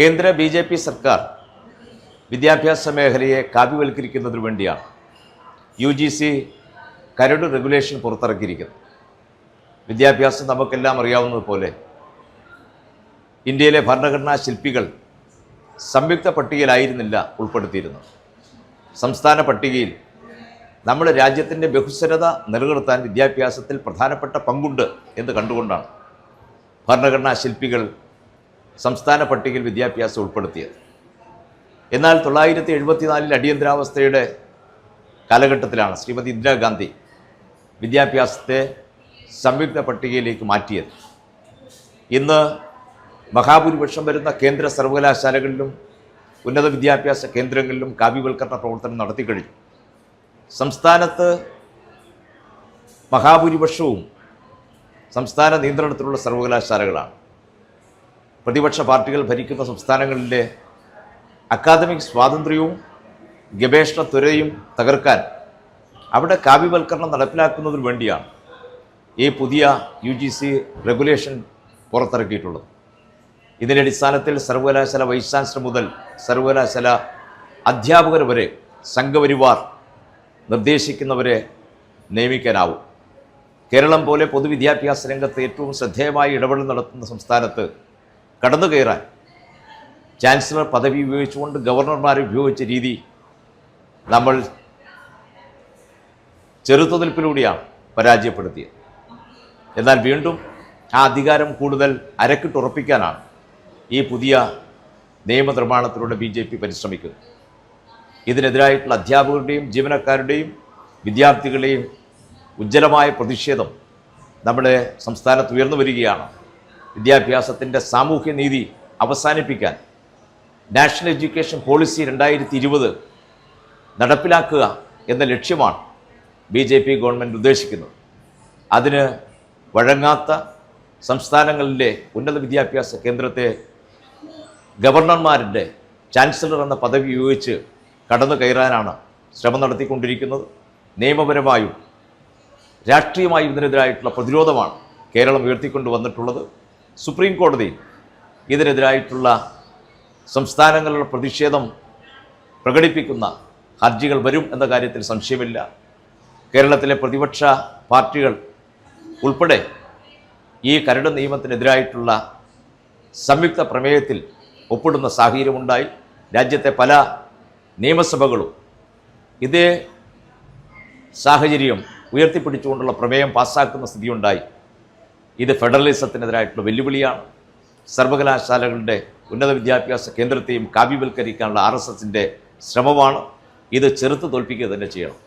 കേന്ദ്ര B J P സർക്കാർ വിദ്യാഭ്യാസ മേഖലയെ കാവ്യവൽക്കരിക്കുന്നതിന് വേണ്ടിയാണ് യു ജി സി കരട് റെഗുലേഷൻ പുറത്തിറക്കിയിരിക്കുന്നത്. വിദ്യാഭ്യാസം നമുക്കെല്ലാം അറിയാവുന്നതുപോലെ ഇന്ത്യയിലെ ഭരണഘടനാ ശില്പികൾ സംയുക്ത പട്ടികയിലായിരുന്നില്ല ഉൾപ്പെടുത്തിയിരുന്നത്. സംസ്ഥാന പട്ടികയിൽ നമ്മുടെ രാജ്യത്തിന്റെ ബഹുസ്വരത നിലനിർത്താൻ വിദ്യാഭ്യാസത്തിൽ പ്രധാനപ്പെട്ട പങ്കുണ്ട് എന്ന് കണ്ടുകൊണ്ടാണ് ഭരണഘടനാ ശില്പികൾ സംസ്ഥാന പട്ടികയിൽ വിദ്യാഭ്യാസം ഉൾപ്പെടുത്തിയത്. എന്നാൽ തൊള്ളായിരത്തി എഴുപത്തിനാലിൽ അടിയന്തരാവസ്ഥയുടെ കാലഘട്ടത്തിലാണ് ശ്രീമതി ഇന്ദിരാഗാന്ധി വിദ്യാഭ്യാസത്തെ സംയുക്ത പട്ടികയിലേക്ക് മാറ്റിയത്. ഇന്ന് മഹാഭൂരിപക്ഷം വരുന്ന കേന്ദ്ര സർവകലാശാലകളിലും ഉന്നത വിദ്യാഭ്യാസ കേന്ദ്രങ്ങളിലും കാവ്യവൽക്കരണ പ്രവർത്തനം നടത്തിക്കഴിഞ്ഞു സംസ്ഥാനത്ത് മഹാഭൂരിപക്ഷവും സംസ്ഥാന നിയന്ത്രണത്തിലുള്ള സർവകലാശാലകളാണ്. പ്രതിപക്ഷ പാർട്ടികൾ ഭരിക്കുന്ന സംസ്ഥാനങ്ങളിലെ അക്കാദമിക് സ്വാതന്ത്ര്യവും ഗവേഷണ ത്വരയും തകർക്കാൻ അവിടെ കാവ്യവൽക്കരണം നടപ്പിലാക്കുന്നതിന് വേണ്ടിയാണ് ഈ പുതിയ യു ജി സി റെഗുലേഷൻ പുറത്തിറക്കിയിട്ടുള്ളത്. ഇതിന്റെ അടിസ്ഥാനത്തിൽ സർവകലാശാല വൈസ് ചാൻസലർ മുതൽ സർവകലാശാല അധ്യാപകർ വരെ സംഘപരിവാർ നിർദ്ദേശിക്കുന്നവരെ നിയമിക്കാനാവും. കേരളം പോലെ പൊതുവിദ്യാഭ്യാസ രംഗത്ത് ഏറ്റവും ശ്രദ്ധേയമായി ഇടപെടൽ നടത്തുന്ന സംസ്ഥാനത്ത് കടന്നു കയറാൻ. ചാൻസലർ പദവി ഉപയോഗിച്ചുകൊണ്ട് ഗവർണർമാരെ ഉപയോഗിച്ച രീതി നമ്മൾ ചെറുത്തുനിൽപ്പിലൂടെയാണ് പരാജയപ്പെടുത്തിയത്. എന്നാൽ വീണ്ടും ആ അധികാരം കൂടുതൽ അരക്കിട്ടുറപ്പിക്കാനാണ് ഈ പുതിയ നിയമനിർമ്മാണത്തിലൂടെ ബി ജെ പി പരിശ്രമിക്കുന്നത്. ഇതിനെതിരായിട്ടുള്ള അധ്യാപകരുടെയും ജീവനക്കാരുടെയും വിദ്യാർത്ഥികളുടെയും ഉജ്ജ്വലമായ പ്രതിഷേധം നമ്മുടെ സംസ്ഥാനത്ത് ഉയർന്നു വരികയാണ്. വിദ്യാഭ്യാസത്തിന്റെ സാമൂഹ്യ നീതി അവസാനിപ്പിക്കാൻ നാഷണൽ എഡ്യൂക്കേഷൻ പോളിസി രണ്ടായിരത്തി ഇരുപത് നടപ്പിലാക്കുക എന്ന ലക്ഷ്യമാണ് ബി ജെ പി ഗവൺമെന്റ് ഉദ്ദേശിക്കുന്നത്. അതിന് വഴങ്ങാത്ത സംസ്ഥാനങ്ങളിലെ ഉന്നത വിദ്യാഭ്യാസ കേന്ദ്രത്തെ ഗവർണർമാരുടെ ചാൻസലർ എന്ന പദവി ഉപയോഗിച്ച് കടന്നു കയറാനാണ് ശ്രമം നടത്തിക്കൊണ്ടിരിക്കുന്നത്. നിയമപരമായും രാഷ്ട്രീയമായും ഇതിനെതിരായിട്ടുള്ള പ്രതിരോധമാണ് കേരളം ഉയർത്തിക്കൊണ്ടു വന്നിട്ടുള്ളത് സുപ്രീം കോടതി ഇതിനെതിരായിട്ടുള്ള സംസ്ഥാനങ്ങളുടെ പ്രതിഷേധം പ്രകടിപ്പിക്കുന്ന ഹർജികൾ വരും എന്ന കാര്യത്തിൽ സംശയമില്ല. കേരളത്തിലെ പ്രതിപക്ഷ പാർട്ടികൾ ഉൾപ്പെടെ ഈ കരട് നിയമത്തിനെതിരായിട്ടുള്ള സംയുക്ത പ്രമേയത്തിൽ ഒപ്പിടുന്ന സാഹചര്യമുണ്ടായി. രാജ്യത്തെ പല നിയമസഭകളും ഇതേ സാഹചര്യം ഉയർത്തിപ്പിടിച്ചുകൊണ്ടുള്ള പ്രമേയം പാസ്സാക്കുന്ന സ്ഥിതിയുണ്ടായി. ഇത് ഫെഡറലിസത്തിനെതിരായിട്ടുള്ള വെല്ലുവിളിയാണ്. സർവകലാശാലകളുടെ ഉന്നത വിദ്യാഭ്യാസ കേന്ദ്രത്തെയും കാവ്യവൽക്കരിക്കാനുള്ള ആർ എസ് എസിന്റെ ശ്രമമാണ്. ഇത് ചെറുത്ത് തോൽപ്പിക്കുക തന്നെ ചെയ്യണം.